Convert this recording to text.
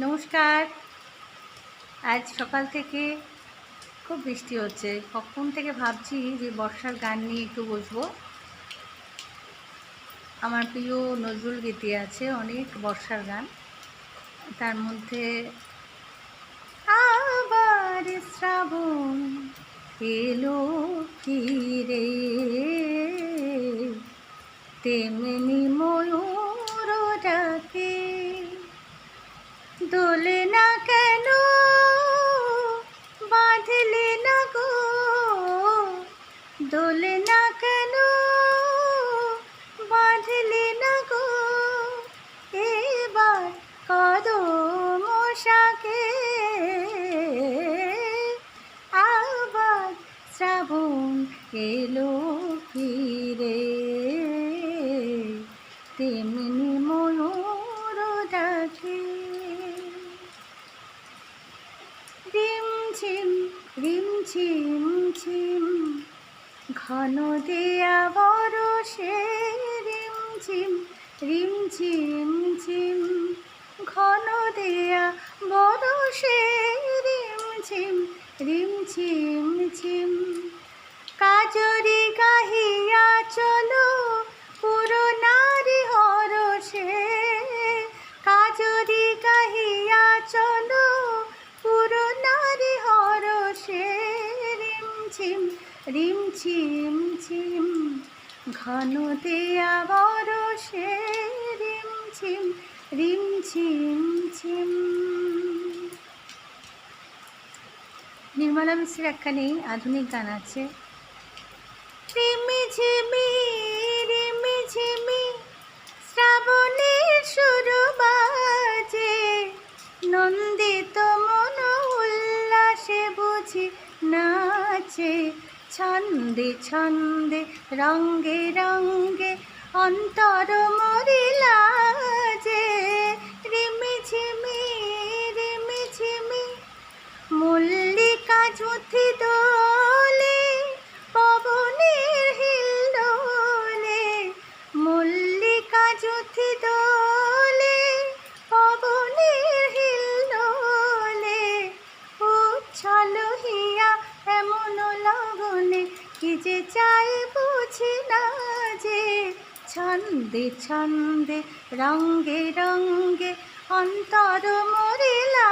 নমস্কার। আজ সকাল থেকে খুব বৃষ্টি হচ্ছে। কখন থেকে ভাবছি যে বর্ষার গান নিয়ে একটু বসবো। আমার প্রিয় নজরুল গীতি আছে, অনেক বর্ষার গান। তার মধ্যে আবার শ্রাবণ এলো ফিরে তেমনি ময়ূর দোলে না কেন? বাঁধলে না গো? দোলে না কেন? বাঁধলে না গো? এবার কদম শাকে আবার শ্রাবণ এলো ফিরে। তেমনি ময়ূর ডাকে। ঝিম ঝিম ঘন দেয়া বরসে রিম ঝিম রিম ঝিম, ঘন দেয়া ঝিম রিম ঝিম ঝিম, কাজরি রিম ঝিম ঝিম ঘন দেয়া বরসে রিম ঝিম রিম নির্মলা মিশ্রের একখানি আধুনিক গান আছে। রিমি ঝিমি রিমি ঝিমি শ্রাবণের সুর বাজে। নন্দিত মন উল্লাসে বুঝি নাচে। ছন্দে ছন্দে রঙ্গে রঙ্গে অন্তর মরিলা কি যে চাই বুঝি না যে ছন্দে ছন্দে রঙ্গে রঙ্গে অন্তর মরিলা